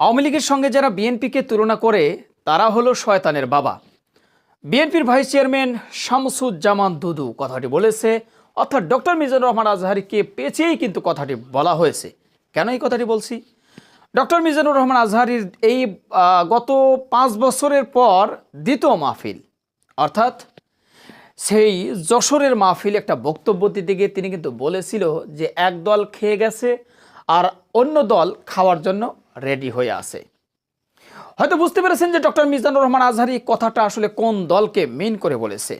আওয়ামী লীগের সঙ্গে যারা বিএনপিকে তুলনা করে, তারা হলো শয়তানের বাবা। বিএনপির ভাইস চেয়ারম্যান শামসুজ্জামান দুদু কথাটি বলেছে, অর্থাৎ ডক্টর মিজানুর রহমান আজহারিকে পেঁচেই কিন্তু কথাটি বলা হয়েছে। কেন এই কথাটি বলছি? ডক্টর মিজানুর রহমান আজহারির এই গত পাঁচ বছরের পর দ্বিতীয় মাহফিল, অর্থাৎ সেই যশোরের মাহফিল একটা বক্তব্য দিতে গিয়ে তিনি কিন্তু বলেছিল যে এক দল খেয়ে গেছে আর অন্য দল খাওয়ার জন্য রেডি হয়ে আছে। হয়তো বুঝতে পেরেছেন যে ডক্টর মিজানুর রহমান আজহারি কথাটা আসলে কোন দলকে মেন করে বলেছে।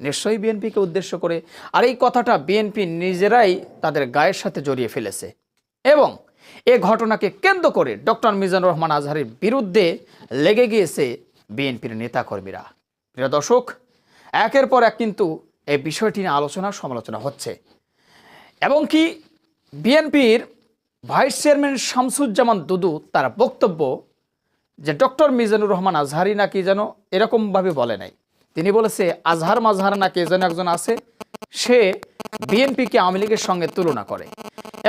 নিশ্চয়ই বিএনপিকে উদ্দেশ্য করে আর এই কথাটা বিএনপি নিজেরাই তাদের গায়ের সাথে জড়িয়ে ফেলেছে। এবং এ ঘটনাকে কেন্দ্র করে ডক্টর মিজানুর রহমান আজহারির বিরুদ্ধে লেগে গিয়েছে বিএনপির নেতাকর্মীরা। প্রিয় দর্শক, একের পর এক কিন্তু এই বিষয়টি নিয়ে আলোচনা সমালোচনা হচ্ছে। এবং কি বিএনপির ভাইস চেয়ারম্যান শামসুজ্জামান দুদু তার বক্তব্য যে ডক্টর মিজানুর রহমান আজহারি নাকি যেন এরকমভাবে বলে নাই। তিনি বলেছে, আজহার মাজহার নাকি যেন একজন আছে, সে বিএনপিকে আওয়ামী লীগের সঙ্গে তুলনা করে।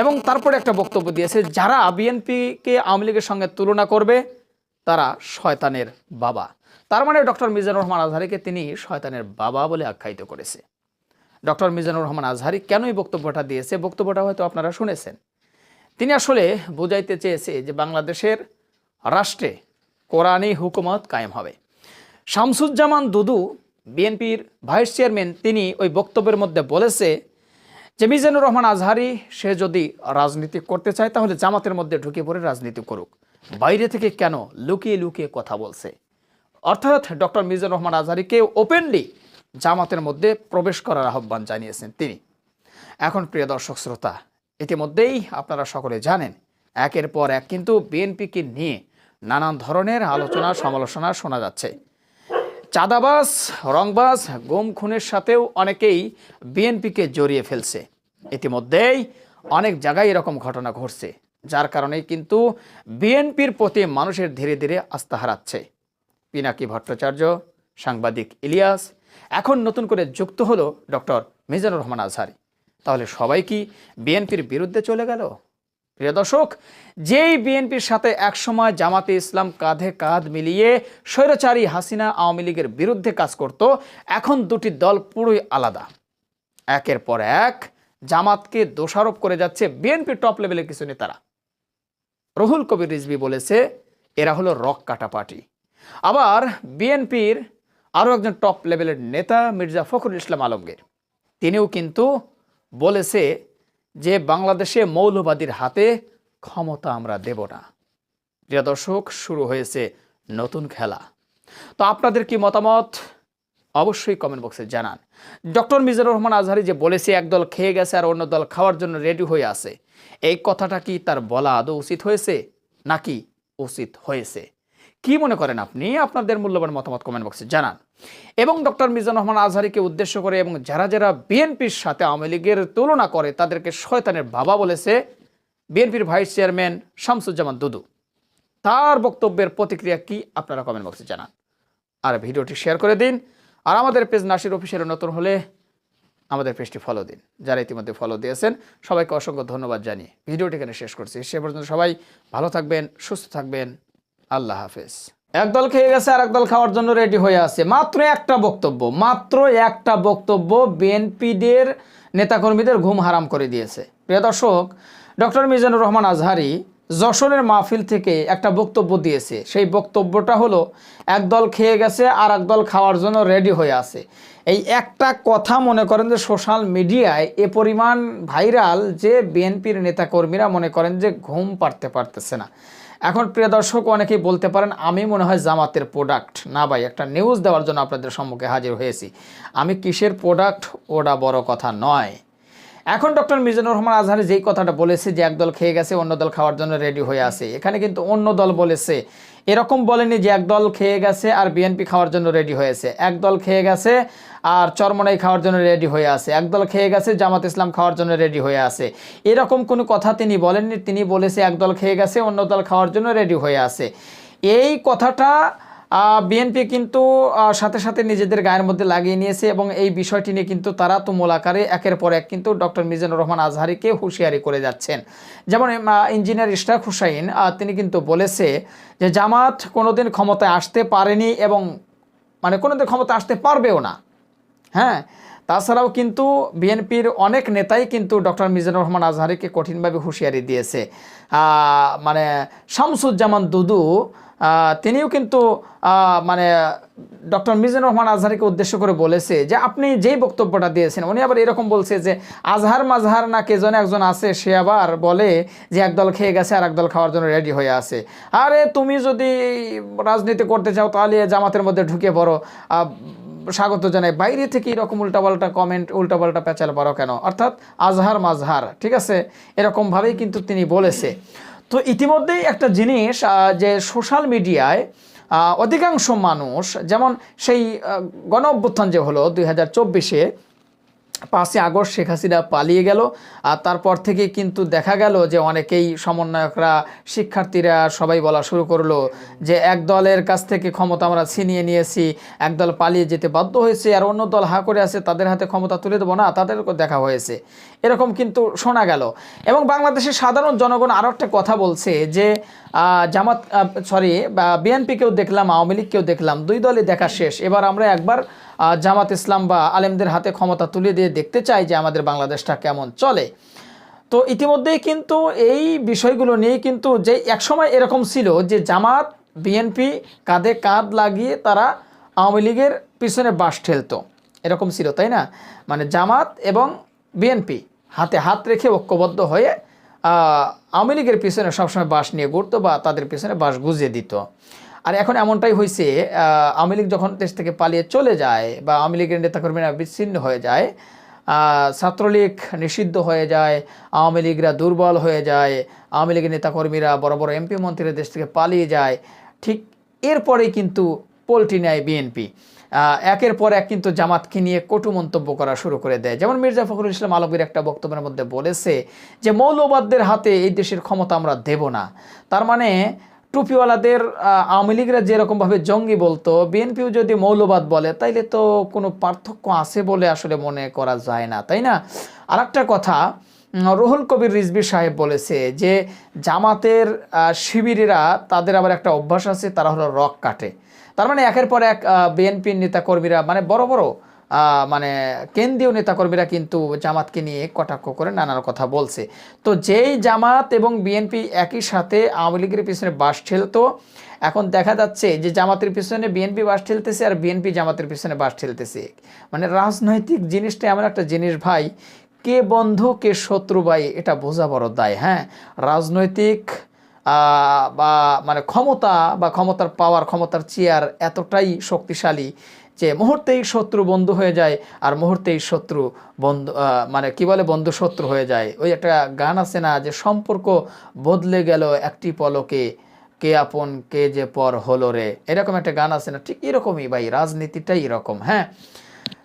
এবং তারপরে একটা বক্তব্য দিয়েছে, যারা বিএনপিকে আওয়ামী লীগের সঙ্গে তুলনা করবে, তারা শয়তানের বাবা। তার মানে ডক্টর মিজানুর রহমান আজহারিকে তিনি শয়তানের বাবা বলে আখ্যায়িত করেছে। ডক্টর মিজানুর রহমান আজহারি কেন এই বক্তব্যটা দিয়েছে? বক্তব্যটা হয়তো আপনারা শুনেছেন। তিনি আসলে বুঝাইতে চেয়েছে যে বাংলাদেশের রাষ্ট্রে কোরআনী হুকুমত কায়েম হবে। শামসুজ্জামান দুদু, বিএনপির ভাইস চেয়ারম্যান, তিনি ওই বক্তব্যের মধ্যে বলেছে যে, মিজানুর রহমান আজহারি, সে যদি রাজনীতি করতে চায়, তাহলে জামাতের মধ্যে ঢুকে পড়ে রাজনীতি করুক। বাইরে থেকে কেন লুকিয়ে লুকিয়ে কথা বলছে? অর্থাৎ ডক্টর মিজানুর রহমান আজহারিকে ওপেনলি জামাতের মধ্যে প্রবেশ করার আহ্বান জানিয়েছেন তিনি। এখন প্রিয় দর্শক, শ্রোতা ইতিমধ্যেই আপনারা সকলে জানেন, একের পর এক কিন্তু বিএনপিকে নিয়ে নানান ধরনের আলোচনা সমালোচনা শোনা যাচ্ছে। চাঁদাবাস রংবাস গুম খুনের সাথেও অনেকেই বিএনপিকে জড়িয়ে ফেলছে। ইতিমধ্যেই অনেক জায়গায় এরকম ঘটনা ঘটছে, যার কারণেই কিন্তু বিএনপির প্রতি মানুষের ধীরে ধীরে আস্থা হারাচ্ছে। পিনাকি ভট্টাচার্য, সাংবাদিক ইলিয়াস, এখন নতুন করে যুক্ত হলো ডক্টর মিজানুর রহমান আজহারি। তাহলে সবাই কি বিএনপির বিরুদ্ধে চলে গেল? প্রিয় দর্শক, যেই বিএনপির সাথে একসময় জামাতে ইসলাম কাঁধে কাঁধ মিলিয়ে স্বৈরাচারী হাসিনা আওয়ামী লীগের বিরুদ্ধে কাজ করত, এখন দুটি দল পুরোই আলাদা। একের পর এক জামাতকে দোষারোপ করে যাচ্ছে বিএনপির টপ লেভেলের কিছু নেতারা। রহুল কবির রিজভি বলেছে, এরা হলো রক কাটা পার্টি আবার বিএনপির আরও একজন টপ লেভেলের নেতা মির্জা ফখরুল ইসলাম আলমগীর। তিনিও কিন্তু বলেছে যে বাংলাদেশে মৌলবাদীর হাতে ক্ষমতা আমরা দেব না। প্রিয় দর্শক, শুরু হয়েছে নতুন খেলা। তো আপনাদের কি মতামত? অবশ্যই কমেন্ট বক্সে জানান। ডক্টর মিজানুর রহমান আজহারি যে বলেছে একদল খেয়ে গেছে আর অন্য দল খাওয়ার জন্য রেডি হয়ে আছে। এই কথাটা কি তার বলা আদৌ উচিত হয়েছে? নাকি উচিত হয়েছে? কি মনে করেন আপনি? আপনাদের মূল্যবান মতামত কমেন্ট বক্সে জানান। এবং ডক্টর মিজান রহমান আজহারিকে উদ্দেশ্য করে এবং যারা যারা বিএনপির সাথে আওয়ামী লীগের তুলনা করে, তাদেরকে শয়তানের বাবা বলেছে বিএনপির ভাইস চেয়ারম্যান শামসুজ্জামান দুদু। তার বক্তব্যের প্রতিক্রিয়া কি আপনারা কমেন্ট বক্সে জানান। আর ভিডিওটি শেয়ার করে দিন। আর আমাদের পেজ নাসির অফিসের নতুন হলে আমাদের পেজটি ফলো দিন। যারা ইতিমধ্যে ফলো দিয়েছেন, সবাইকে অসংখ্য ধন্যবাদ জানিয়ে ভিডিওটি এখানে শেষ করছি। সে পর্যন্ত সবাই ভালো থাকবেন, সুস্থ থাকবেন। আল্লাহ হাফেজ। একদল খেয়ে গেছে আর একদল খাওয়ার জন্য রেডি হয়ে আছে। মাত্র একটা বক্তব্য, মাত্র একটা বক্তব্য বিএনপিদের নেতাকর্মীদের ঘুম হারাম করে দিয়েছে। প্রিয় দর্শক, ডক্টর মিজানুর রহমান আজহারি যশোরের মাহফিল থেকে একটা বক্তব্য দিয়েছে। সেই বক্তব্যটা হলো, একদল খেয়ে গেছে আর একদল খাওয়ার জন্য রেডি হয়ে আছে। এই একটা কথা মনে করেন যে সোশ্যাল মিডিয়ায় এ পরিমাণ ভাইরাল যে বিএনপির নেতাকর্মীরা মনে করেন যে ঘুম পারতে পারতেছে না। এখন প্রিয় দর্শক, অনেকেই বলতে পারেন আমি মনে হয় জামাতের প্রোডাক্ট না ভাই, একটা নিউজ দেওয়ার জন্য আপনাদের সম্মুখে হাজির হয়েছি। আমি কিসের প্রোডাক্ট ওটা বড় কথা নয়। এখন ডক্টর মিজানুর রহমান আজহারি যেই কথাটা বলেছে যে একদল খেয়ে গেছে, অন্য দল খাওয়ার জন্য রেডি হয়ে আছে। এখানে কিন্তু অন্য দল বলেছে এরকম বলেনি যে একদল খেয়ে গেছে আর বিএনপি খাওয়ার জন্য রেডি হয়েছে। একদল খেয়ে গেছে আর চরমনাই খাওয়ার জন্য রেডি হয়ে আছে। একদল খেয়ে গেছে, জামাত ইসলাম খাওয়ার জন্য রেডি হয়ে আছে। এরকম কোনো কথা তিনি বলেননি। তিনি বলেছে একদল খেয়ে গেছে, অন্য দল খাওয়ার জন্য রেডি হয়ে আছে। এই কথাটা বিএনপি কিন্তু সাথে সাথে নিজেদের গায়ের মধ্যে লাগিয়ে নিয়েছে এবং এই বিষয়টি নিয়ে কিন্তু তারা তুমুল আকারে একের পর এক কিন্তু ডক্টর মিজানুর রহমান আজহারিকে হুঁশিয়ারি করে যাচ্ছেন। যেমন ইঞ্জিনিয়ার ইশরাক হুসাইন তিনি কিন্তু বলেছে যে জামাত কোনোদিন ক্ষমতায় আসতে পারেনি এবং মানে কোনোদিন ক্ষমতা আসতে পারবেও না। হ্যাঁ? তাছাড়াও কিন্তু বিএনপির অনেক নেতাই কিন্তু ডক্টর মিজানুর রহমান আজহারিকে কঠিনভাবে হুঁশিয়ারি দিয়েছে। মানে শামসুজ্জামান দুদু তিনিও কিন্তু মানে ডক্টর মিজানুর রহমান আজহারিকে উদ্দেশ্য করে বলেছে যে আপনি যেই বক্তব্যটা দিয়েছেন, উনি আবার এরকম বলছে যে আজহার মাজহার না কে জন একজন আছে, সে আবার বলে যে একদল খেয়ে গেছে আর একদল খাওয়ার জন্য রেডি হয়ে আছে। আরে তুমি যদি রাজনীতি করতে চাও তাহলে জামাতের মধ্যে ঢুকে পড়ো। স্বাগত জানাই। বাইরে থেকে এরকম উল্টাপাল্টা কমেন্ট উল্টাপাল্টা পেঁচাল পারো কেন? অর্থাৎ আজহার মাজহার, ঠিক আছে? এরকমভাবেই কিন্তু তিনি বলেছে। তো ইতিমধ্যেই একটা জিনিস যে সোশ্যাল মিডিয়ায় অধিকাংশ মানুষ, যেমন সেই গণ অভ্যুত্থান যে হলো দুই হাজার চব্বিশে পাঁচই আগস্ট শেখ হাসিনা পালিয়ে গেল। আর তারপর থেকে কিন্তু দেখা গেল যে অনেকেই সমন্বয়করা, শিক্ষার্থীরা সবাই বলা শুরু করল যে এক দলের কাছ থেকে ক্ষমতা আমরা ছিনিয়ে নিয়েছি, এক দল পালিয়ে যেতে বাধ্য হয়েছে আর অন্য দল হা করে আছে, তাদের হাতে ক্ষমতা তুলে দেবো না তাদেরকে দেখা হয়েছে। এরকম কিন্তু শোনা গেল। এবং বাংলাদেশের সাধারণ জনগণ আরও একটা কথা বলছে যে জামাত সরি বিএনপিকেও দেখলাম, আওয়ামী লীগকেও দেখলাম, দুই দলই দেখা শেষ। এবার আমরা একবার জামাত ইসলাম বা আলেমদের হাতে ক্ষমতা তুলে দিয়ে দেখতে চাই যে আমাদের বাংলাদেশটা কেমন চলে। তো ইতিমধ্যেই কিন্তু এই বিষয়গুলো নিয়ে কিন্তু যে একসময় এরকম ছিল যে জামাত, বিএনপি কাঁধে কাঁধ লাগিয়ে তারা আওয়ামী লীগের পিছনে বাস ঠেলতো। এরকম ছিল, তাই না? মানে জামাত এবং বিএনপি হাতে হাত রেখে ঐক্যবদ্ধ হয়ে আওয়ামী লীগের পিছনে সবসময় বাস নিয়ে ঘুরতো বা তাদের পিছনে বাস গুজিয়ে দিত। আর এখন এমনটাই হয়েছে আওয়ামী লীগ যখন দেশ থেকে পালিয়ে চলে যায় বা আওয়ামী লীগের নেতাকর্মীরা বিচ্ছিন্ন হয়ে যায় ছাত্রলীগ নিষিদ্ধ হয়ে যায়, আওয়ামী লীগরা দুর্বল হয়ে যায়, আওয়ামী লীগের নেতাকর্মীরা বড় বড় এমপি মন্ত্রীরা দেশ থেকে পালিয়ে যায়, ঠিক এরপরেই কিন্তু পোল্টি নেয় বিএনপি। একের পর এক কিন্তু জামাতকে নিয়ে কটু মন্তব্য করা শুরু করে দেয়। যেমন মির্জা ফখরুল ইসলাম আলমগীর একটা বক্তব্যের মধ্যে বলেছে যে, মৌলবাদদের হাতে এই দেশের ক্ষমতা আমরা দেব না। তার মানে টুপিওয়ালাদের আওয়ামী লীগরা যেরকমভাবে জঙ্গি বলতো, বিএনপিও যদি মৌলবাদ বলে, তাইলে তো কোনো পার্থক্য আছে বলে আসলে মনে করা যায় না, তাই না? আর একটা কথা রুহুল কবির রিজবি সাহেব বলেছে যে, জামাতের শিবিরেরা তাদের আবার একটা অভ্যাস আছে, তারা হলো রক কাটে। তার মানে একের পর এক বিএনপির নেতাকর্মীরা মানে বড় বড় মানে কেন্দ্রীয় নেতাকর্মীরা কিন্তু জামাতকে নিয়ে কটাক্ষ করে নানান কথা বলছে। তো যেই জামাত এবং বিএনপি একই সাথে আওয়ামী লীগের পিছনে বাস ঠেলতো, এখন দেখা যাচ্ছে যে জামাতের পিছনে বিএনপি বাস ঠেলতেছে আর বিএনপি জামাতের পিছনে বাস ঠেলতেছে। মানে রাজনৈতিক জিনিসটা এমন একটা জিনিস ভাই, কে বন্ধু, কে শত্রু ভাই, এটা বোঝা বড় দায় হ্যাঁ? রাজনৈতিক বা মানে ক্ষমতা বা ক্ষমতার পাওয়ার ক্ষমতার চেয়ার এতটাই শক্তিশালী যে মুহূর্তেই শত্রু বন্ধু হয়ে যায় আর মুহূর্তেই শত্রু বন্ধু মানে কি বলে, বন্ধু শত্রু হয়ে যায়। ওই একটা গান আছে না যে সম্পর্ক বদলে গেল একটি পলকে, কে আপন কে যে পর হলো রে। এরকম একটা গান আছে না, ঠিক এরকমই ভাই, রাজনীতিটাই এরকম হ্যাঁ?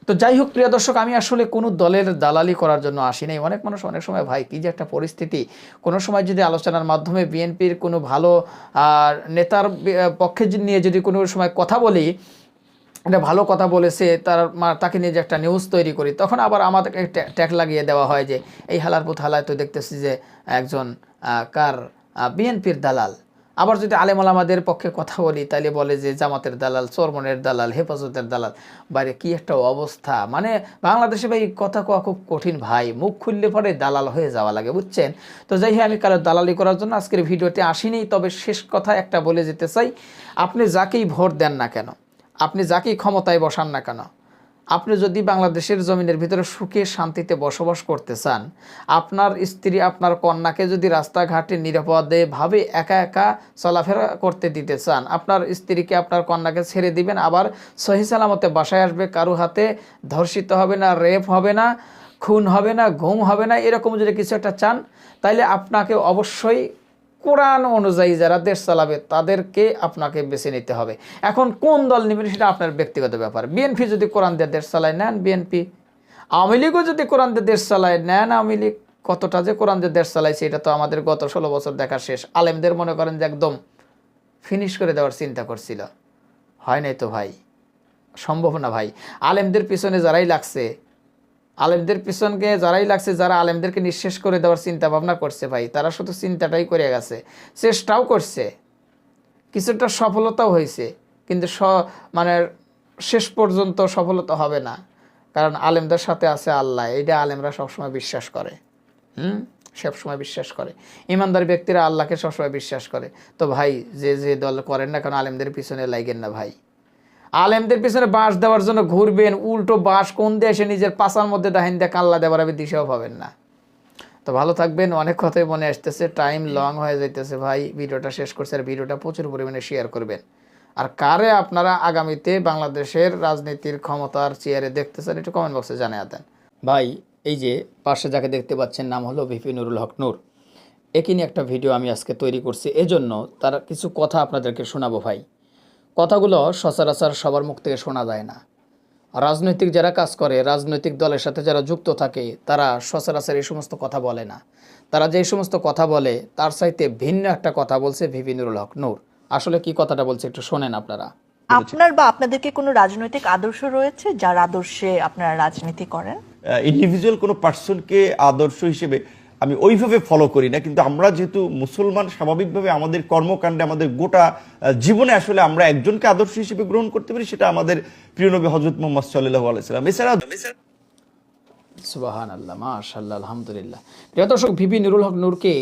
তো যাই হোক, প্রিয় দর্শক, আমি আসলে কোনো দলের দালালি করার জন্য আসি নাই। অনেক মানুষ অনেক সময়, ভাই, কি যে একটা পরিস্থিতি। কোনো সময় যদি আলোচনার মাধ্যমে বিএনপির কোনো ভালো নেতার পক্ষে নিয়ে যদি কোনো সময় কথা বলি একটা ভালো কথা বলেছে, তার তাকে নিয়ে যে একটা নিউজ তৈরি করি, তখন আবার আমাদেরকে ট্যা- ট্যাগ লাগিয়ে দেওয়া হয় যে, এই হালার পুত হালায় তো দেখতেছি যে একজন কার বিএনপির দালাল। আবার যদি আলেম আলামাদের পক্ষে কথা বলি তাহলে বলে যে, জামাতের দালাল, চরমনের দালাল, হেফাজতের দালাল। বাইরে কি একটা অবস্থা। মানে বাংলাদেশে ভাই, কথা কোয়া খুব কঠিন ভাই। মুখ খুললে পরে দালাল হয়ে যাওয়া লাগে, বুঝছেন? তো যাই হোক, আমি কারও দালালি করার জন্য আজকের ভিডিওতে আসিনি, তবে শেষ কথা একটা বলে যেতে চাই, আপনি যাকেই ভোট দেন না কেন আপনি যাকেই ক্ষমতায় বসান না কেন, আপনি যদি বাংলাদেশের জমিনের ভিতরে সুখে শান্তিতে বসবাস করতে চান, আপনার স্ত্রী, আপনার কন্যাকে যদি রাস্তাঘাটে নিরাপদে ভাবে একা একা চলাফেরা করতে দিতে চান, আপনার স্ত্রীকে, আপনার কন্যাকে ছেড়ে দিবেন, আবার সহি সালামতে বাসায় আসবে, কারও হাতে ধর্ষিত হবে না, রেপ হবে না, খুন হবে না ঘুম হবে না, এরকম যদি কিছু একটা চান, তাইলে আপনাকে অবশ্যই কোরআন অনুযায়ী যারা দেশ চালাবে, তাদেরকে আপনাকে বেছে নিতে হবে। এখন কোন দল নেবেন সেটা আপনার ব্যক্তিগত ব্যাপার। বিএনপি যদি কোরআন দিয়ে দেশ চালায়, নেন বিএনপি আওয়ামী লীগও যদি কোরআন দিয়ে দেশ চালায়, নেন আওয়ামী লীগ। কতটা যে কোরআন দিয়ে দেশ চালাইছে, এটা তো আমাদের গত ষোলো বছর দেখা শেষ। আলেমদের মনে করেন যে একদম ফিনিশ করে দেওয়ার চিন্তা করছিল। হয় নাই তো ভাই? সম্ভব না ভাই। আলেমদের পিছনে যারাই লাগছে আলেমদের পিছনকে যারাই লাগছে, যারা আলেমদেরকে নিঃশেষ করে দেওয়ার চিন্তা ভাবনা করছে ভাই, তারা শুধু চিন্তাটাই করে গেছে। চেষ্টাও করছে। কিছুটা সফলতাও হয়েছে, কিন্তু স মানে শেষ পর্যন্ত সফলতা হবে না। কারণ আলেমদের সাথে আছে আল্লাহ, এইটা আলেমরা সবসময় বিশ্বাস করে। হুম? সবসময় বিশ্বাস করে। ইমানদার ব্যক্তিরা আল্লাহকে সবসময় বিশ্বাস করে। তো ভাই, যে যে দল করেন না কারণ আলেমদের পিছনে লাগেন না ভাই। আলেমদের পিছনে বাঁশ দেওয়ার জন্য ঘুরবেন, উল্টো বাঁশ কোন দিয়ে এসে নিজের পাশার মধ্যে দাহিন দিয়ে কাল্লা দেওয়ার আমি দিশেও পাবেন না। তো ভালো থাকবেন, অনেক কথাই মনে আসতেছে টাইম লং হয়ে যাইতেছে ভাই, ভিডিওটা শেষ করছে আর ভিডিওটা প্রচুর পরিমাণে শেয়ার করবেন। আর কারে আপনারা আগামীতে বাংলাদেশের রাজনীতির ক্ষমতার চেয়ারে দেখতে চান একটু কমেন্ট বক্সে জানিয়ে দেন। ভাই, এই যে পাশে যাকে দেখতে পাচ্ছেন, নাম হলো ভিপি নুরুল হক নূর। একই নিয়ে একটা ভিডিও আমি আজকে তৈরি করছি, এজন্য তার কিছু কথা আপনাদেরকে শোনাবো ভাই। কথাগুলো সচরাচর সবার মুখ থেকে শোনা যায় না। রাজনৈতিক যারা কাজ করে রাজনৈতিক দলের সাথে যারা যুক্ত থাকে তারা সচরাচর এই সমস্ত কথা বলে না। তারা যে সমস্ত কথা বলে তার চাইতে ভিন্ন একটা কথা বলছে ভিপি নুরুল হক। নূর আসলে কি কথাটা বলছে একটু শোনেন আপনারা। আপনার বা আপনাদেরকে কোনো রাজনৈতিক আদর্শ রয়েছে যার আদর্শে আপনারা রাজনীতি করেন? ইন্ডিভিজুয়াল কোনো পার্সনকে আদর্শ হিসেবে আমি ওইভাবে ফলো করি না, কিন্তু আমরা যেহেতু মুসলমান, স্বাভাবিকভাবে আমাদের কর্মকাণ্ডে, আমাদের গোটা জীবনে আসলে আমরা একজনকে আদর্শ হিসেবে গ্রহণ করতে পারি, সেটা আমাদের প্রিয় নবী হজরত মোহাম্মদ সাল্লাহ আলাইসালাম এছাড়া সুবাহান আল্লাহ মাশাল্লাহ আলহামদুলিল্লাহ। প্রিয় দর্শক, ভিপি নুরুল হক নূরকে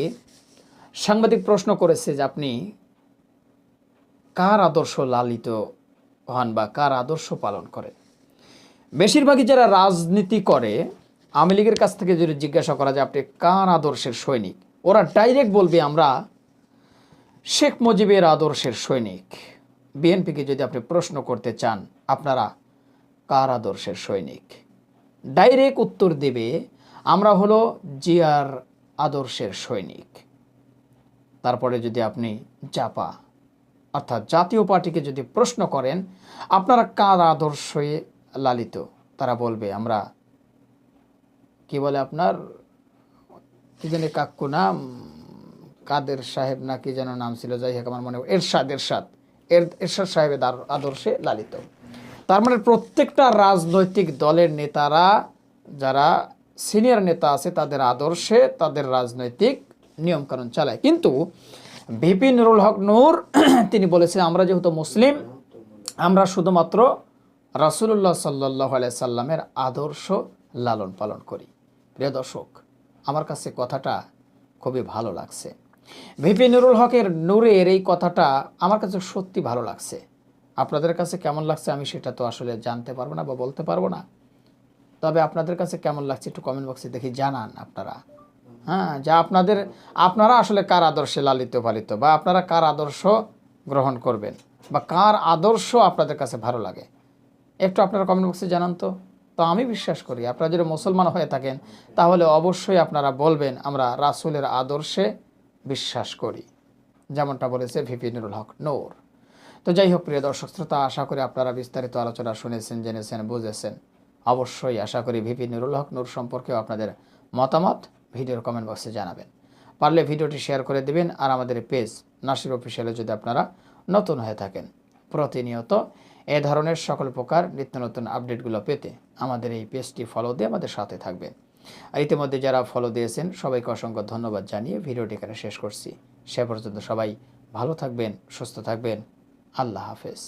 সাংবাদিক প্রশ্ন করেছে যে আপনি কার আদর্শ লালিত হন বা কার আদর্শ পালন করেন? বেশিরভাগই যারা রাজনীতি করে আওয়ামী লীগের কাছ থেকে যদি জিজ্ঞাসা করা যায়, আপনি কার আদর্শের সৈনিক? ওরা ডাইরেক্ট বলবে, আমরা শেখ মুজিবের আদর্শের সৈনিক। বিএনপিকে যদি আপনি প্রশ্ন করতে চান, আপনারা কার আদর্শের সৈনিক? ডাইরেক্ট উত্তর দেবে, আমরা হলো জিয়ার আদর্শের সৈনিক। তারপরে যদি আপনি জাপা, অর্থাৎ জাতীয় পার্টিকে যদি প্রশ্ন করেন, আপনারা কার আদর্শে লালিত? তারা বলবে, আমরা কি বলে আপনার? কি জানি কাক্কু নাম? কাদের সাহেব না কি যেন নাম ছিল, যাই হোক আমার মনে এরশাদ এরশাদ। এর, এরশাদ সাহেবের আদর্শে লালিত। তার মানে প্রত্যেকটা রাজনৈতিক দলের নেতারা, যারা সিনিয়র নেতা আছে, তাদের আদর্শে, তাদের রাজনৈতিক নিয়মকানুন চালায়। কিন্তু ভিপি নুরুল হক নূর, তিনি বলেছেন, আমরা যেহেতু মুসলিম, আমরা শুধুমাত্র রাসুল্লাহ সাল্লাহ সাল্লামের আদর্শ লালন পালন করি। প্রিয় দর্শক, আমার কাছে কথাটা খুবই ভালো লাগছে। ভিপি নুরুল হকের নূরের এই কথাটা আমার কাছে সত্যি ভালো লাগছে। আপনাদের কাছে কেমন লাগছে আমি সেটা তো আসলে জানতে পারব না বা বলতে পারব না। তবে আপনাদের কাছে কেমন লাগছে একটু কমেন্ট বক্সে দেখি জানান আপনারা। হ্যাঁ যা আপনাদের, আপনারা আসলে কার আদর্শে লালিত পালিত বা আপনারা কার আদর্শ গ্রহণ করবেন বা কার আদর্শ আপনাদের কাছে ভালো লাগে? একটু আপনারা কমেন্ট বক্সে জানান তো। তো আমি বিশ্বাস করি, আপনারা যদি মুসলমান হয়ে থাকেন, তাহলে অবশ্যই আপনারা বলবেন, আমরা রাসূলের আদর্শে বিশ্বাস করি। যেমনটা বলেছে ভিপি নুরুল হক নূর। তো যাই হোক, প্রিয় দর্শক শ্রোতা, আশা করি আপনারা বিস্তারিত আলোচনা শুনেছেন, জেনেছেন, বুঝেছেন। অবশ্যই আশা করি ভিপি নুরুল হক নূর সম্পর্কেও আপনাদের মতামত ভিডিওর কমেন্ট বক্সে জানাবেন। পারলে ভিডিওটি শেয়ার করে দিবেন, আর আমাদের পেজ নাসির অফিসিয়ালে যদি আপনারা নতুন হয়ে থাকেন, প্রতিনিয়ত এ ধরনের সকল প্রকার নিত্য নতুন আপডেটগুলো পেতে আমাদের এই পেজটি ফলো দিয়ে আমাদের সাথে থাকবেন। আর ইতিমধ্যে যারা ফলো দিয়েছেন, সবাইকে অসংখ্য ধন্যবাদ জানিয়ে ভিডিওটি এখানে শেষ করছি। সে পর্যন্ত সবাই ভালো থাকবেন, সুস্থ থাকবেন। আল্লাহ হাফেজ।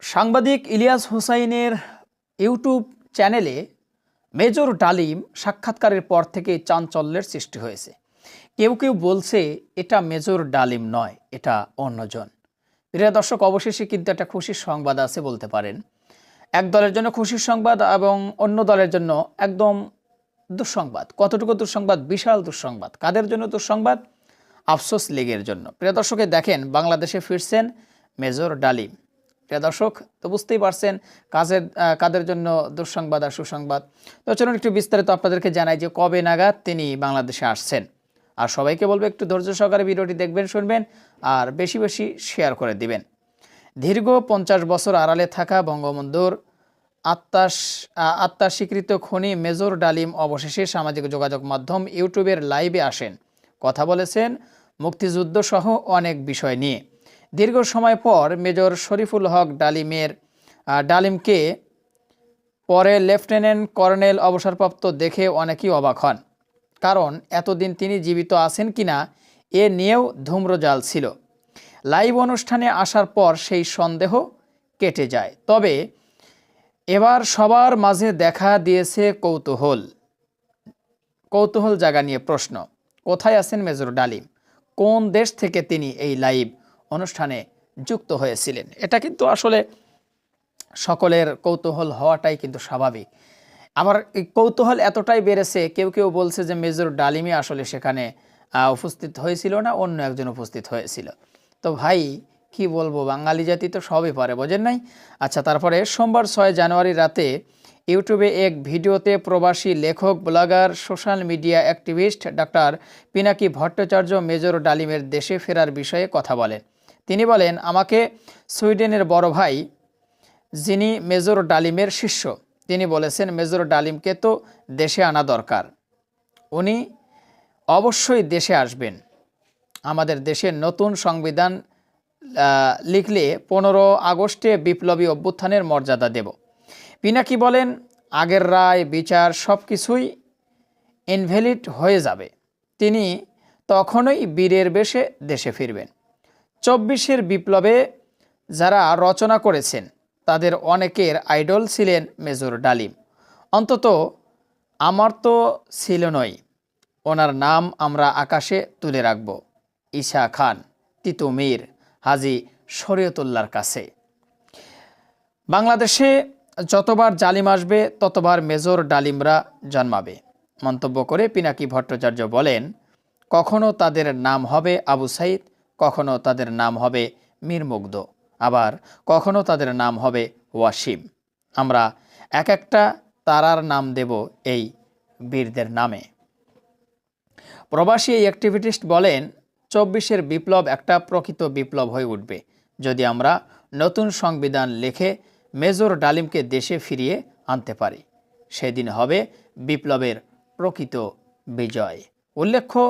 সাংবাদিক ইলিয়াস হুসাইনের ইউটিউব চ্যানেলে মেজর ডালিম সাক্ষাৎকারের পর থেকে চাঞ্চল্যের সৃষ্টি হয়েছে। কেউ কেউ বলছে, এটা মেজর ডালিম নয়, এটা অন্যজন। প্রিয় দর্শক, অবশেষে কিন্তু একটা খুশির সংবাদ আছে বলতে পারেন। এক দলের জন্য খুশির সংবাদ এবং অন্য দলের জন্য একদম দুঃসংবাদ। কতটুকু দুঃসংবাদ? বিশাল দুঃসংবাদ। কাদের জন্য দুঃসংবাদ? আফসোস লীগের জন্য। প্রিয় দর্শকে দেখেন, বাংলাদেশে ফিরছেন মেজর ডালিম। প্রিয় দর্শক, তো বুঝতেই পারছেন কাজের কাদের জন্য দুঃসংবাদ আর সুসংবাদ। তো চলুন একটু বিস্তারিত আপনাদেরকে জানাই যে কবে নাগাদ তিনি বাংলাদেশে আসছেন। আর সবাইকে বলব, একটু ধৈর্য সহকারে ভিডিওটি দেখবেন, শুনবেন। আর বেশি বেশি শেয়ার করে দিবেন। দীর্ঘ পঞ্চাশ বছর আড়ালে থাকা বঙ্গবন্ধুর আত্মা আত্মা স্বীকৃত খনি মেজর ডালিম অবশেষে সামাজিক যোগাযোগ মাধ্যম ইউটিউবের লাইভে আসেন। কথা বলেছেন মুক্তিযুদ্ধ সহ অনেক বিষয় নিয়ে। দীর্ঘ সময় পর মেজর শরীফুল হক ডালিমের ডালিমকে পরে লেফটেন্যান্ট কর্নেল অবসরপ্রাপ্ত দেখে অনেকেই অবাক হন। কারণ এতদিন তিনি জীবিত আছেন কিনা এ নিয়েও ধূম্রজাল ছিল। লাইভ অনুষ্ঠানে আসার পর সেই সন্দেহ কেটে যায়। তবে এবার সবার মাঝে দেখা দিয়েছে কৌতূহল। কৌতূহল জাগা নিয়ে প্রশ্ন, কোথায় আছেন মেজর ডালিম? কোন দেশ থেকে তিনি এই লাইভ অনুষ্ঠানে যুক্ত হয়েছিলেন? এটা কিন্তু আসলে সকলের কৌতূহল হওয়াটাই কিন্তু স্বাভাবিক। আবার কৌতূহল এতটাই বেড়েছে, কেউ কেউ বলছে যে মেজর ডালিমই আসলে সেখানে উপস্থিত হয়েছিল না, অন্য একজন উপস্থিত হয়েছিল। তো ভাই, কি বলব, বাঙালি জাতি তো সবই পারে, বোঝেন নাই? আচ্ছা তারপরে সোমবার ছয় জানুয়ারি রাতে ইউটিউবে এক ভিডিওতে প্রবাসী লেখক, blogger, social media activist doctor Pinaki Bhattacharya major ডালিমের দেশে ফেরার বিষয়ে কথা বলেন। তিনি বলেন, আমাকে সুইডেনের বড় ভাই, যিনি মেজর ডালিমের শিষ্য, তিনি বলেছেন, মেজর ডালিমকে তো দেশে আনা দরকার। উনি অবশ্যই দেশে আসবেন। আমাদের দেশের নতুন সংবিধান লিখলে পনেরো আগস্টে বিপ্লবী অভ্যুত্থানের মর্যাদা দেব। পিনাকি বলেন, আগের রায়, বিচার সব কিছুই ইনভ্যালিড হয়ে যাবে। তিনি তখনই বীরের বেশে দেশে ফিরবেন। চব্বিশের বিপ্লবে যারা রচনা করেছেন, তাদের অনেকের আইডল ছিলেন মেজর ডালিম। অন্তত আমার তো ছিল নয়। ওনার নাম আমরা আকাশে তুলে রাখব। ঈশা খান, তিতু মীর, হাজি শরীয়তুল্লার কাছে। বাংলাদেশে যতবার জালিম আসবে, ততবার মেজর ডালিমরা জন্মাবে। মন্তব্য করে পিনাকি ভট্টাচার্য বলেন, কখনো তাদের নাম হবে আবু সাইদ, কখনো তাদের নাম হবে মীর মুগ্ধ। আবার কখনো তাদের নাম হবে ওয়াসিম। আমরা এক একটা তারার নাম দেব এই বীরদের নামে। প্রবাসী অ্যাক্টিভিটিস্ট বলেন, চব্বিশের বিপ্লব একটা প্রকৃত বিপ্লব হয়ে উঠবে। যদি আমরা নতুন সংবিধান লিখে মেজর ডালিমকে দেশে ফিরিয়ে আনতে পারি, সেদিন হবে বিপ্লবের প্রকৃত বিজয়। উল্লেখ্য,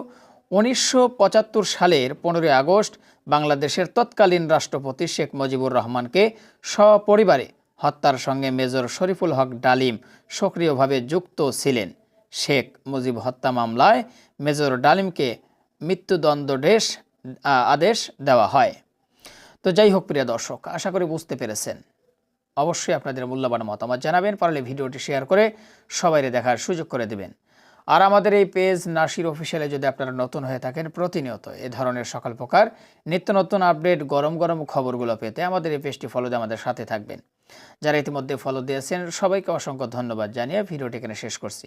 উনিশশো পঁচাত্তর সালের পনেরোই আগস্ট বাংলাদেশের তৎকালীন রাষ্ট্রপতি শেখ মুজিবুর রহমানকে সপরিবারে হত্যার সঙ্গে মেজর শরীফুল হক ডালিম সক্রিয়ভাবে যুক্ত ছিলেন। শেখ মুজিব হত্যা মামলায় মেজর ডালিমকে মৃত্যুদণ্ডাদেশ আদেশ দেওয়া হয়। তো যাই হোক, প্রিয় দর্শক, আশা করি বুঝতে পেরেছেন। অবশ্যই আপনাদের মূল্যবান মতামত জানাবেন, পারলে ভিডিওটি শেয়ার করে সবাইরে দেখার সুযোগ করে দেবেন। আর আমাদের এই পেজ নাসির অফিসিয়ালে যদি আপনারা নতুন হয়ে থাকেন, প্রতিনিয়ত এ ধরনের সকল প্রকার নিত্য নতুন আপডেট, গরম গরম খবরগুলো পেতে আমাদের এই পেজটি ফলো দিয়ে আমাদের সাথে থাকবেন। যারা ইতিমধ্যে ফলো দিয়েছেন, সবাইকে অসংখ্য ধন্যবাদ জানিয়ে ভিডিওটি এখানে শেষ করছি।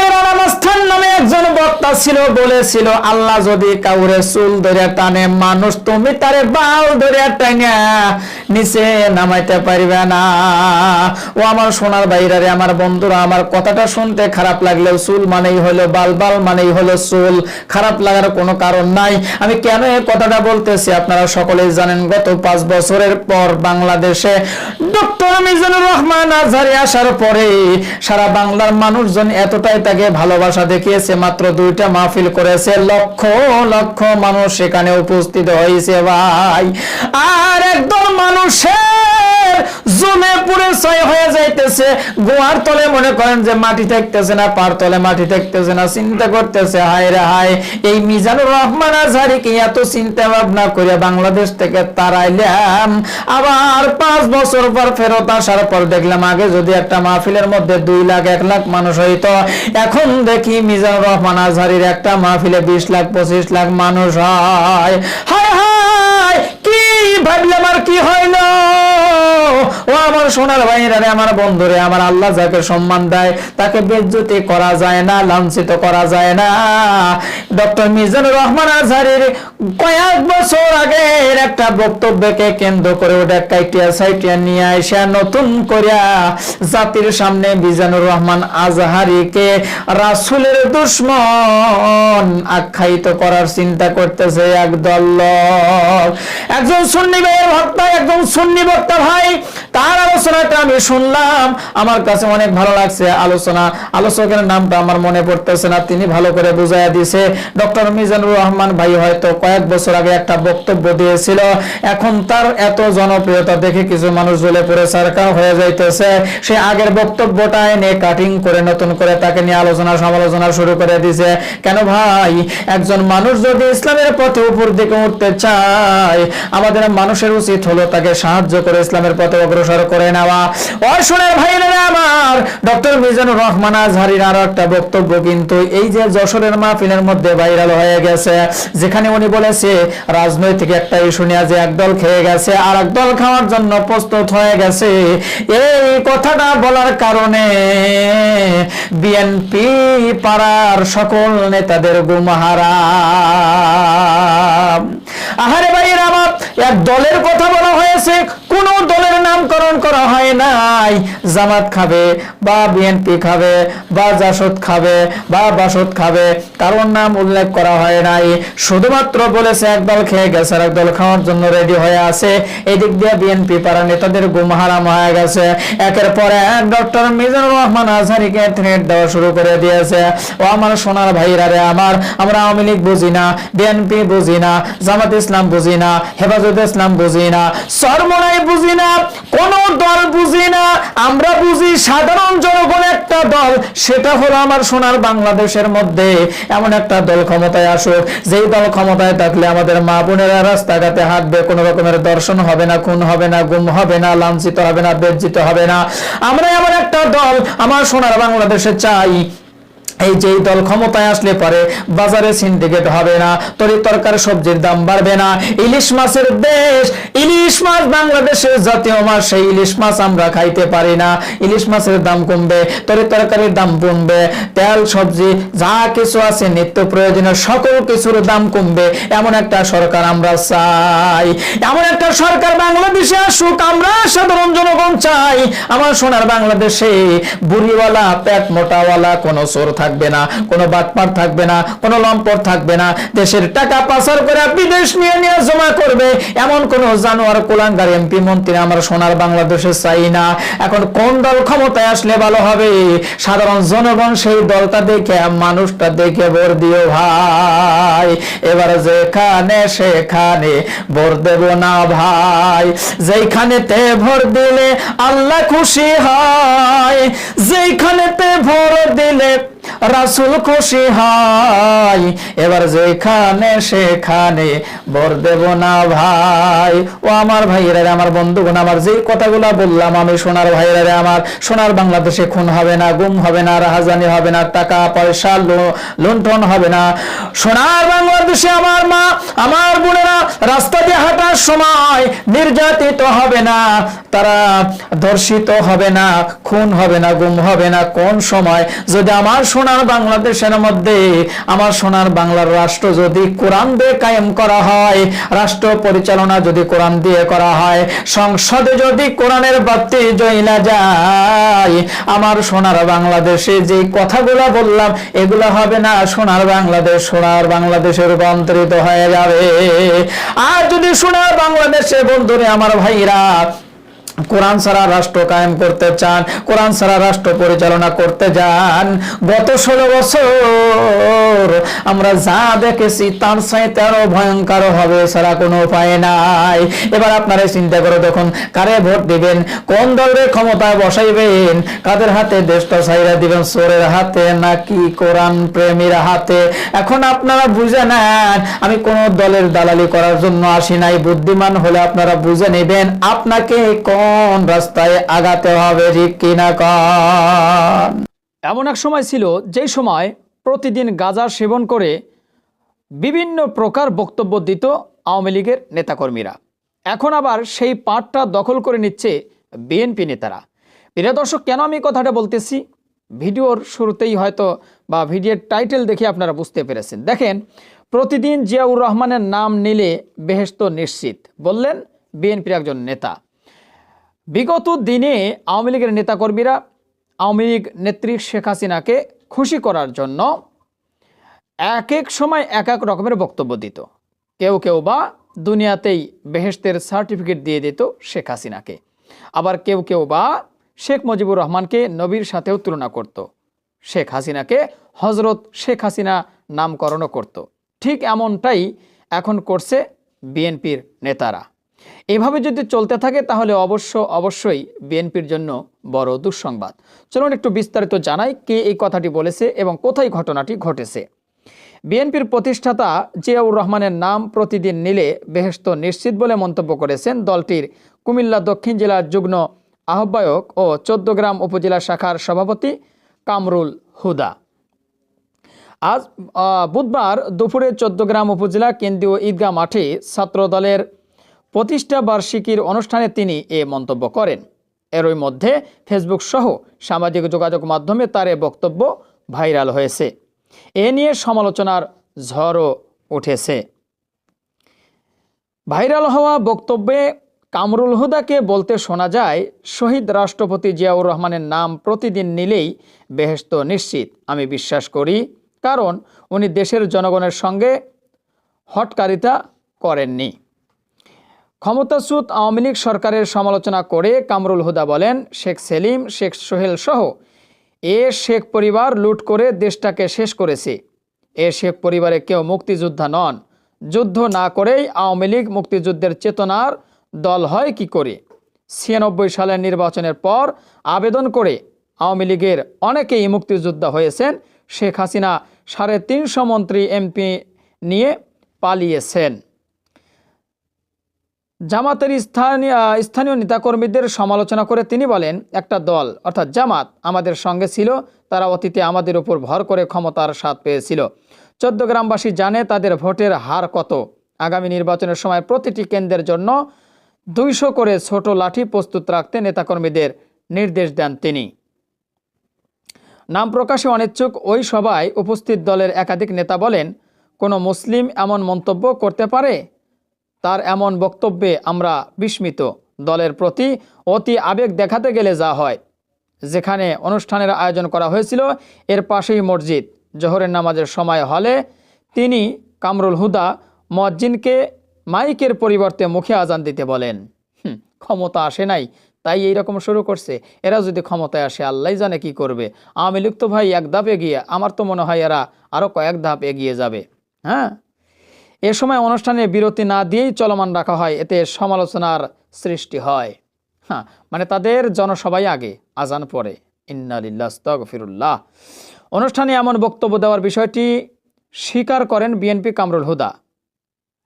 নামে একজন বক্তা ছিল, বলেছিল, আল্লাহ যদি কাউরে চুল ধরে টানে, মানুষ তুমি তারে বাল ধরে নিচে নামাইতে পারবে না। ও আমার সোনার বাইরারে, আমার বন্ধুরা, আমার কথাটা শুনতে খারাপ লাগলেও চুল মানেই হলো বাল বাল মানেই হলো চুল। খারাপ লাগার কোনো কারণ নাই। আমি কেন এই কথাটা বলতেছি? আপনারা সকলেই জানেন, গত পাঁচ বছরের পর বাংলাদেশে ডক্টর মিজানুর রহমান আজহারি আসার পরে সারা বাংলার মানুষজন এতটাই তাকে ভালোবাসা দেখিয়েছে, মাত্র দুইটা মাহফিল করেছে। লক্ষ লক্ষ মানুষ সেখানে উপস্থিত হয়েছে ভাই। আর একদম মানুষের জমে পুরে ছয় হয়ে যাইতেছে। গোয়ার তলে মনে করেন যে মাটি থাকতেছে না পার তলে মাটি থাকতেছে না, চিন্তা করতেছে, হায় রে হায়, এই মিজানুর রহমান আজহারি কি এত চিন্তা ভাবনা করে বাংলাদেশ থেকে তারাইলাম? আবার পাঁচ বছর পর ফেরত আসার পর দেখলাম আগে যদি একটা মাহফিলের মধ্যে দুই লাখ, এক লাখ মানুষ হইতো, এখন দেখি মিজানুর রহমান আজহারির একটা মাহফিলে বিশ লাখ, পঁচিশ লাখ মানুষ হয়। হায় হায় ভাবলাম আর কি হইল? ও আমার সোনার ভাইরা আমার বন্ধুরে, আমার আল্লাহ যাকে সম্মান দেয়, তাকে বেজ্জতি করা যায় না, লাঞ্ছিত করা যায় না। ডক্টর মিজানুর রহমান আজহারির কয়েক বছর একটা বক্তব্যকে কেন্দ্র করে ওটা কাইটিয়া সাইটিয়া নিয়ে এসে নতুন করিয়া জাতির সামনে মিজানুর রহমান আজহারিকে রাসুলের দুশ্মন আখ্যায়িত করার চিন্তা করতেছে একদল একজন সুন্নি ভাইয়ের ভক্ত, একজন সুন্নি বক্তা ভাই, তার আলোচনাটা আমি শুনলাম। আমার কাছে অনেক ভালো লাগছে আলোচনা। আলোচকের নামটা আমার মনে পড়তেছে না, তিনি ভালো করে বুঝাইয়া দিছে ডক্টর মিজানুর রহমান ভাই হয়তো কয়েক বছর আগে একটা বক্তব্য দিয়েছিল, এখন তার এত জনপ্রিয়তা দেখে কিছু মানুষ জ্বলে পড়ে সরকার হয়ে যাইতেছে। সে আগের বক্তব্যটা এনে কাটিং করে নতুন করে তাকে নিয়ে আলোচনা, সমালোচনা শুরু করে দিছে কেন ভাই, একজন মানুষ যদি ইসলামের পথে উপর দিকে উঠতে চায়, আমাদের মানুষের উচিত হলো তাকে সাহায্য করে ইসলামের পথে অগ্রসর করে নেওয়া। অর্শনের ভাইরা আমার, ডক্টর মিজানুর রহমান আজহারির আরও একটা বক্তব্য কিন্তু এই যে যশোরের মাহফিলের মধ্যে ভাইরাল হয়ে গেছে, যেখানে উনি বলেছে, রাজনৈতিক একটা ইস্যু নিয়ে যে একদল খেয়ে গেছে আর একদল খাওয়ার জন্য প্রস্তুত হয়ে গেছে, এই কথাটা বলার কারণে বিএনপি পাড়ার সকল নেতাদের গুমহারা আহারে ভাইয়ের আমার এক দলের কথা বলা হয়েছে। কোন দলের নামকরণ করা হয় নাই। জামাত খাবে, বা বিএনপি খাবে, বা জাসদ খাবে, বা বাসদ খাবে, কারোর নাম উল্লেখ করা হয় নাই। শুধুমাত্র বলেছে একদল খেয়ে গেছে আর একদল খাওয়ার জন্য রেডি হয়ে আছে। এদিক দিয়ে বিএনপি পাড়া নেতাদের গুম হারাম হয়ে গেছে। একের পরে এক ডক্টর মিজানুর রহমান আজহারিকে থ্রেট দেওয়া শুরু করে দিয়েছে। ও আমার সোনার ভাইরা রে আমার, আমরা আওয়ামী লীগ বুঝি না বিএনপি বুঝি না, জামাত ইসলাম বুঝি না, হেফাজত ইসলাম বুঝি না। সরমনাই বুঝি না, কোন দল বুঝি না। আমরা বুঝি সাধারণ জনগণ একটা দল, সেটা হলো আমার সোনার বাংলাদেশের মধ্যে। এমন একটা দল ক্ষমতায় আসুক, যেই দল ক্ষমতায় থাকলে আমাদের মা বোনেরা রাস্তাঘাটে হাঁটবে, কোন রকমের দর্শন হবে না, খুন হবে না, গুম হবে না, লাঞ্ছিত হবে না বেজ্জিত হবে না। আমরা এমন একটা দল, আমার সোনার বাংলাদেশে চাই। এই যে দল ক্ষমতায় আসলে পরে বাজারে সিন্ডিকেট হবে না, তরি তরকারি সবজির দাম বাড়বে না। ইলিশ মাছের দেশ, ইলিশ মাছ বাংলাদেশের জাতীয় মাছ, সেই ইলিশ মাছ আমরা খাইতে পারি না। ইলিশ মাছের দাম কমবে, তরি তরকারির দাম কমবে, তেল, সবজি, যা কিছু আছে নিত্য প্রয়োজনীয় সকল কিছুর দাম কমবে, এমন একটা সরকার আমরা চাই। এমন একটা সরকার বাংলাদেশে আসুক, আমরা সাধারণ জনগণ চাই। আমার সোনার বাংলাদেশে বুড়িওয়ালা, পেট মোটাওয়ালা, কোনো চোর থাকবে না, কোনো বাটপার থাকবে না, কোনো লম্পট থাকবে না। দেশের টাকা পাচার করে বিদেশ নিয়ে নিয়ে জমা করবে। এমন কোন জানোয়ার, কোলাঙ্গার, এমপি, মন্ত্রী আমার সোনার বাংলাদেশে চাই না। এখন কোন দল ক্ষমতায় আসলে ভালো হবে? সাধারণ জনগণ সেই দলটা দেখে, মানুষটা দেখে ভোট দিও ভাই। এবার যেখানে সেখানে ভোট দেব না ভাই। যেখানেতে ভোট দিলে আল্লাহ খুশি হয় যেখানেতে ভোট দিলে রাসুল খুশি হয়। এবার যেখানে সেখানে বর দেব না ভাই। ও আমার ভাইয়েরা আমার বন্ধুগণ, আমার যে কথাগুলো বললাম আমি সোনার ভাইয়েরা আমার সোনার বাংলাদেশে খুন হবে না, গুম হবে না, রাহাজানি হবে না, টাকা পয়সা লুণ্ঠন হবে না। সোনার বাংলাদেশে আমার মা, আমার বোনেরা রাস্তা দিয়ে হাঁটার সময় নির্যাতিত হবে না, তারা ধর্ষিত হবে না, খুন হবে না, গুম হবে না। কোন সময়? যদি আমার সোনার বাংলাদেশের মধ্যে, আমার সোনার বাংলার রাষ্ট্র যদি কোরআন দিয়ে কায়েম করা হয়, রাষ্ট্র পরিচালনা যদি কোরআন দিয়ে করা হয়, সংসদে যদি কোরআনের বাতি জয়লা যায়, আমার সোনার বাংলাদেশে যে কথাগুলো বললাম, এগুলো হবে না সোনার বাংলাদেশ, সোনার বাংলাদেশে রূপান্তরিত হয়ে যাবে। আর যদি সোনার বাংলাদেশে বন্ধুরে, আমার ভাইরা কোরআন সারা রাষ্ট্র কায়েম করতে চান, কোরআন সারা রাষ্ট্র পরিচালনা করতে যান। গত ষোলো বছর আমরা যা দেখেছি, তার চাইতে আরও ভয়ঙ্কর হবে সারা কোনো উপায় নাই। এবার আপনারা চিন্তা করে দেখুন, কারে ভোট দিবেন, কোন দলের ক্ষমতায় বসাইবেন? কাদের হাতে দেশটা ছাইরা দিবেন, চোরের হাতে নাকি কোরআন প্রেমীর হাতে? এখন আপনারা বুঝে নেন, আমি কোন দলের দালালি করার জন্য আসি নাই, বুদ্ধিমান হলে আপনারা বুঝে নেবেন। আপনাকে কোন রাস্তায় আগাতে হবে ঠিক কিনা কন? এমন এক সময় ছিল যেই সময় প্রতিদিন গাঁজা সেবন করে বিভিন্ন প্রকার বক্তব্য দিত আওয়ামী লীগের নেতাকর্মীরা। এখন আবার সেই পাঠটা দখল করে নিচ্ছে বিএনপি নেতারা। প্রিয় দর্শক, কেন আমি কথাটা বলতেছি? ভিডিওর শুরুতেই হয়তো বা ভিডিওর টাইটেল দেখে আপনারা বুঝতে পেরেছেন। দেখেন, প্রতিদিন জিয়াউর রহমানের নাম নিলে বেহেস্ত নিশ্চিত। বললেন বিএনপির একজন নেতা। বিগত দিনে আওয়ামী লীগের নেতাকর্মীরা আওয়ামী লীগ নেত্রী শেখ হাসিনাকে খুশি করার জন্য এক এক সময় এক এক রকমের বক্তব্য দিত। কেউ কেউ বা দুনিয়াতেই বেহেস্তের সার্টিফিকেট দিয়ে দিত শেখ হাসিনাকে। আবার কেউ কেউ বা শেখ মুজিবুর রহমানকে নবীর সাথেও তুলনা করত। শেখ হাসিনাকে হজরত শেখ হাসিনা নামকরণও করত। ঠিক এমনটাই এখন করছে বিএনপির নেতারা। এভাবে যদি চলতে থাকে, তাহলে অবশ্য, অবশ্যই বিএনপির জন্য বড় দুঃসংবাদ। চলুন একটু বিস্তারিত জানাই কে এই কথাটি বলেছে এবং কোথায় ঘটনাটি ঘটেছে। বিএনপির প্রতিষ্ঠাতা জিয়াউর রহমানের নাম প্রতিদিন নিলে বেহেস্ত নিশ্চিত বলে মন্তব্য করেছেন দলটির কুমিল্লা দক্ষিণ জেলার যুগ্ম আহ্বায়ক ও চোদ্দগ্রাম উপজেলা শাখার সভাপতি কামরুল হুদা। আজ বুধবার দুপুরে চোদ্দগ্রাম উপজেলা কেন্দ্রীয় ঈদগাহ মাঠে ছাত্রদলের প্রতিষ্ঠা বার্ষিকীর অনুষ্ঠানে তিনি এ মন্তব্য করেন। এরই মধ্যে ফেসবুক সহ সামাজিক যোগাযোগ মাধ্যমে তার এ বক্তব্য ভাইরাল হয়েছে। এ নিয়ে সমালোচনার ঝড়ও উঠেছে। ভাইরাল হওয়া বক্তব্যে কামরুল হুদাকে বলতে শোনা যায়, শহীদ রাষ্ট্রপতি জিয়াউর রহমানের নাম প্রতিদিন নিলেই বেহেস্ত নিশ্চিত, আমি বিশ্বাস করি, কারণ উনি দেশের জনগণের সঙ্গে হটকারিতা করেননি। ক্ষমতাচ্যুত আওয়ামী লীগ সরকারের সমালোচনা করে কামরুল হুদা বলেন, শেখ সেলিম, শেখ সোহেল সহ এ শেখ পরিবার লুট করে দেশটাকে শেষ করেছে। এ শেখ পরিবারে কেউ মুক্তিযোদ্ধা নন। যুদ্ধ না করেই আওয়ামী লীগ মুক্তিযুদ্ধের চেতনার দল হয় কি করে? ছিয়ানব্বই সালের নির্বাচনের পর আবেদন করে আওয়ামী লীগের অনেকেই মুক্তিযোদ্ধা হয়েছেন। শেখ হাসিনা সাড়ে তিনশো মন্ত্রী এমপি নিয়ে পালিয়েছেন। জামাতের স্থানীয় স্থানীয় নেতাকর্মীদের সমালোচনা করে তিনি বলেন, একটা দল, অর্থাৎ জামাত, আমাদের সঙ্গে ছিল। তারা অতীতে আমাদের উপর ভর করে ক্ষমতার স্বাদ পেয়েছিল। চোদ্দ গ্রামবাসী জানে তাদের ভোটের হার কত। আগামী নির্বাচনের সময় প্রতিটি কেন্দ্রের জন্য দুইশো করে ছোট লাঠি প্রস্তুত রাখতে নেতাকর্মীদের নির্দেশ দেন তিনি। নাম প্রকাশে অনিচ্ছুক ওই সভায় উপস্থিত দলের একাধিক নেতা বলেন, কোনো মুসলিম এমন মন্তব্য করতে পারে? তার এমন বক্তব্যে আমরা বিস্মিত। দলের প্রতি অতি আবেগ দেখাতে গেলে যা হয়। যেখানে অনুষ্ঠানের আয়োজন করা হয়েছিল, এর পাশেই মসজিদ। জোহরের নামাজের সময় হলে তিনি কামরুল হুদা মজ্জিনকে মাইকের পরিবর্তে মুখে আজান দিতে বলেন। ক্ষমতা আসে নাই, তাই এই রকম শুরু করছে। এরা যদি ক্ষমতায় আসে আল্লাহ জানে কি করবে। আওয়ামী লীগ ভাই, এক ধাপ এগিয়ে, আমার তো মনে হয় এরা আরও কয়েক ধাপ এগিয়ে যাবে। হ্যাঁ? এ সময় অনুষ্ঠানে বিরতি না দিয়েই চলমান রাখা হয়, এতে সমালোচনার সৃষ্টি হয়। হ্যাঁ মানে তাদের জনসভাই আগে, আজান পরে। ইন্নালিল্লাহ অনুষ্ঠানে এমন বক্তব্য দেওয়ার বিষয়টি স্বীকার করেন বিএনপি কামরুল হুদা।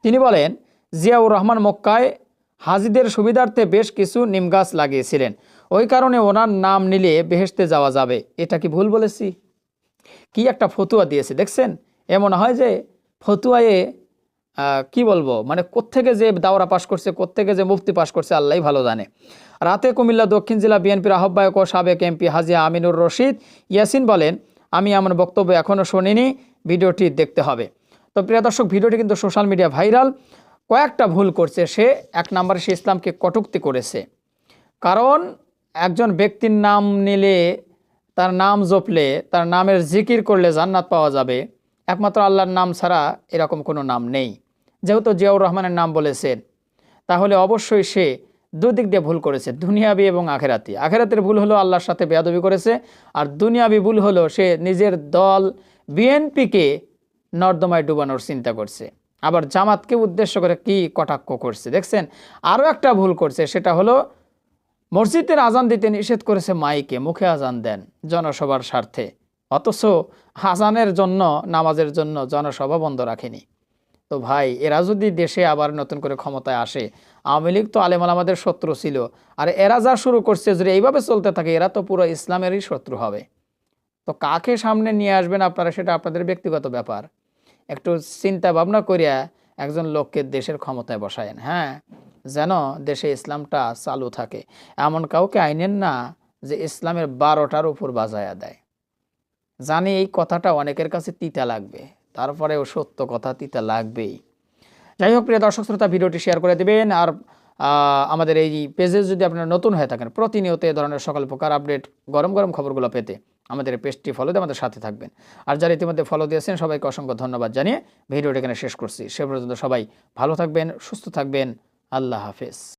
তিনি বলেন, জিয়াউর রহমান মক্কায় হাজিদের সুবিধার্থে বেশ কিছু নিম গাছ লাগিয়েছিলেন। ওই কারণে ওনার নাম নিলে বেহেশতে যাওয়া যাবে। এটা কি ভুল বলেছি? কি একটা ফতুয়া দিয়েছে, দেখছেন? এমন হয় যে ফতুয়ায়ে কি বলব? মানে কোত্থেকে যে দাওরা পাশ করছে, কোত্থেকে যে মুফতি পাশ করছে আল্লাহ ভালো জানে। রাতে কুমিল্লা দক্ষিণ জেলা বিএনপির আহ্বায়ক ও সাবেক এমপি হাজিয়া আমিনুর রশিদ ইয়াসিন বলেন, আমি আমার বক্তব্য এখনও শুনিনি, ভিডিওটি দেখতে হবে। তো প্রিয় দর্শক, ভিডিওটি কিন্তু সোশ্যাল মিডিয়া ভাইরাল। কয়েকটা ভুল করছে সে, এক নম্বরে সে ইসলামকে কটুক্তি করেছে। কারণ একজন ব্যক্তির নাম নিলে, তার নাম জপলে, তার নামের জিকির করলে জান্নাত পাওয়া যাবে। একমাত্র আল্লাহর নাম ছাড়া এরকম কোনো নাম নেই। যেহেতু জিয়াউর রহমানের নাম বলেছেন তাহলে অবশ্যই সে দুদিক দিয়ে ভুল করেছে, দুনিয়াবি এবং আখেরাতি। আখেরাতের ভুল হলো আল্লাহর সাথে বেয়াদবি করেছে, আর দুনিয়াবি ভুল হলো সে নিজের দল বিএনপিকে নর্দমায় ডুবানোর চিন্তা করছে। আবার জামাতকে উদ্দেশ্য করে কি কটাক্ষ করছে? দেখছেন আরও একটা ভুল করছে, সেটা হলো মসজিদের আজান দিতে নিষেধ করেছে মাইকে, মুখে আজান দেন জনসভার স্বার্থে। অথচ আজানের জন্য, নামাজের জন্য জনসভা বন্ধ রাখেনি। তো ভাই, এরা যদি দেশে আবার নতুন করে ক্ষমতায় আসে, আওয়ামী লীগ তো আলেম আমাদের শত্রু ছিল। আর এরা যা শুরু করছে, যদি এইভাবে চলতে থাকে, এরা তো পুরো ইসলামেরই শত্রু হবে। তো কাকে সামনে নিয়ে আসবেন আপনারা, সেটা আপনাদের ব্যক্তিগত ব্যাপার। একটু চিন্তা ভাবনা করিয়া একজন লোককে দেশের ক্ষমতায় বসায়েন হ্যাঁ? যেন দেশে ইসলামটা চালু থাকে। এমন কাউকে আইনেন না যে ইসলামের বারোটার উপর বাজায়া দেয়। জানি এই কথাটা অনেকের কাছে তিতা লাগবে। তারপরেও সত্য কথা তিতা লাগবেই। যাই হোক, প্রিয় দর্শক শ্রোতা, ভিডিওটি শেয়ার করে দেবেন আর আমাদের এই পেজে যদি আপনারা নতুন হয়ে থাকেন, প্রতিনিয়ত এ ধরনের সকল প্রকার আপডেট, গরম গরম খবরগুলো পেতে আমাদের এই পেজটি ফলো দিয়ে আমাদের সাথে থাকবেন। আর যারা ইতিমধ্যে ফলো দিয়েছেন, সবাইকে অসংখ্য ধন্যবাদ জানিয়ে ভিডিওটি এখানে শেষ করছি। সে পর্যন্ত সবাই ভালো থাকবেন, সুস্থ থাকবেন। আল্লাহ হাফেজ।